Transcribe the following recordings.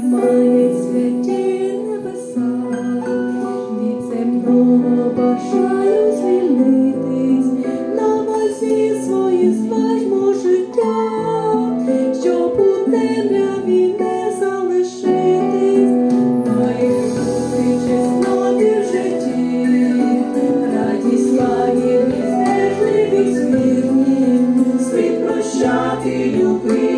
Тримають святі небеса, від бажаю звільнитись. На вазі свої зважмо життя, щоб у темряві залишитись, має чесноти в житті, радість славі, незежливі прощати любити.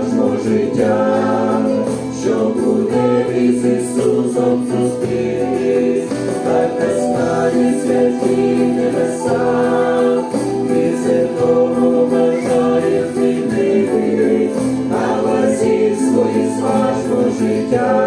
важного життя, щоб у небі з Ісусом зустрітись, так не стане святі небеса, і земного бажає змінити, а вас і свої вашого життя.